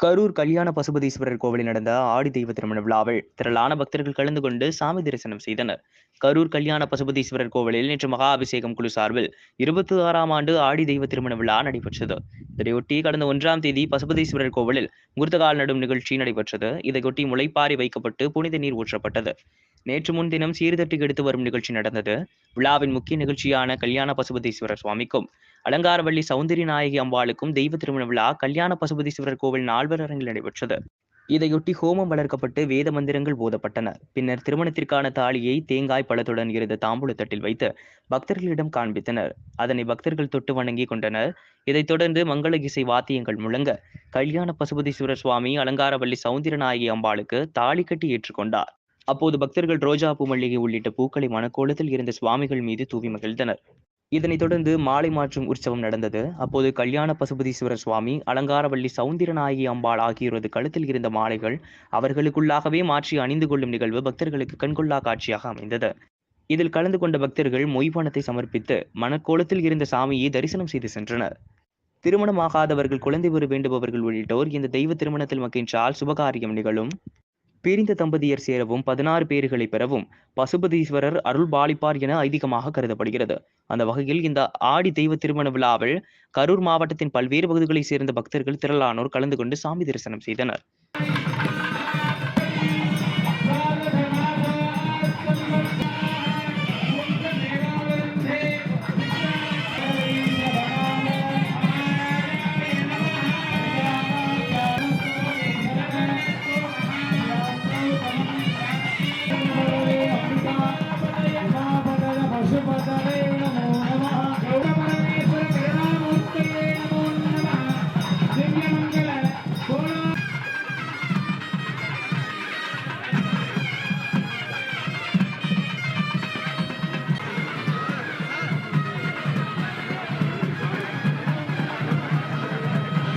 கரூர் கல்யாண பசுபதீஸ்வரர் கோவிலில் நடந்த ஆடி தெய்வ திருமண விழாவில் திரளான பக்தர்கள் கலந்து கொண்டு சாமி தரிசனம் செய்தனர். கரூர் கல்யாண பசுபதீஸ்வரர் கோவிலில் நேற்று மகா அபிஷேகம் குழு சார்பில் இருபத்தி ஆறாம் ஆண்டு ஆடி தெய்வ திருமண விழா நடைபெற்றது. இதையொட்டி கடந்த ஒன்றாம் தேதி பசுபதீஸ்வரர் கோவிலில் முகூர்த்தகால் நடும் நிகழ்ச்சி நடைபெற்றது. இதையொட்டி முளைப்பாரி வைக்கப்பட்டு புனித நீர் ஊற்றப்பட்டது. நேற்று முன்தினம் சீர்தட்டி எடுத்து வரும் நிகழ்ச்சி நடந்தது. விழாவின் முக்கிய நிகழ்ச்சியான கல்யாண பசுபதீஸ்வரர் சுவாமிக்கும் அலங்காரவள்ளி சௌந்தரி நாயகி அம்பாளுக்கும் தெய்வ திருமண விழா கல்யாண பசுபதீஸ்வரர் கோவில் நால்வர் அரங்கில் நடைபெற்றது. இதையொட்டி ஹோமம் வளர்க்கப்பட்டு வேத மந்திரங்கள் போதப்பட்டன. பின்னர் திருமணத்திற்கான தாலியை தேங்காய் பழத்துடன் இருந்த தாம்பூலத்தட்டில் வைத்து பக்தர்களிடம் காண்பித்தனர். அதனை பக்தர்கள் தொட்டு வணங்கி கொண்டனர். இதைத் தொடர்ந்து மங்கள இசை வாத்தியங்கள் முழங்க கல்யாண பசுபதீஸ்வரர் சுவாமி அலங்காரவள்ளி சௌந்தரநாயகி அம்பாளுக்கு தாலி கட்டி ஏற்றுக்கொண்டார். அப்போது பக்தர்கள் ரோஜா பூ மல்லிகை உள்ளிட்ட பூக்களை மனக்கோலத்தில் இருந்த சுவாமிகள் மீது தூவி மகிழ்ந்தனர். இதனைத் தொடர்ந்து மாலை மாற்றும் உற்சவம் நடந்தது. அப்போது கல்யாண பசுபதீஸ்வரர் சுவாமி அலங்காரவள்ளி சௌந்தரநாயகி அம்பாள் ஆகியோரது கழுத்தில் இருந்த மாலைகள் அவர்களுக்குள்ளாகவே மாற்றி அணிந்து கொள்ளும் நிகழ்வு பக்தர்களுக்கு கண்கொள்ளா காட்சியாக அமைந்தது. இதில் கலந்து கொண்ட பக்தர்கள் மொய்பணத்தை சமர்ப்பித்து மணக்கோலத்தில் இருந்த சாமியை தரிசனம் செய்து சென்றனர். திருமணமாகாதவர்கள் குழந்தை பெற வேண்டுபவர்கள் உள்ளிட்டோர் இந்த தெய்வ திருமணத்தில் மகிழ்ச்சால் சுபகாரியம் நிகழும். பிரிந்த தம்பதியர் சேரவும் பதினாறு பேர்களை பெறவும் பசுபதீஸ்வரர் அருள் பாலிப்பார் என ஐதீகமாக கருதப்படுகிறது. அந்த வகையில் இந்த ஆடி தெய்வ திருமண விழாவில் கரூர் மாவட்டத்தின் பல்வேறு பகுதிகளைச் சேர்ந்த பக்தர்கள் திரளானோர் கலந்து கொண்டு சாமி தரிசனம் செய்தனர்.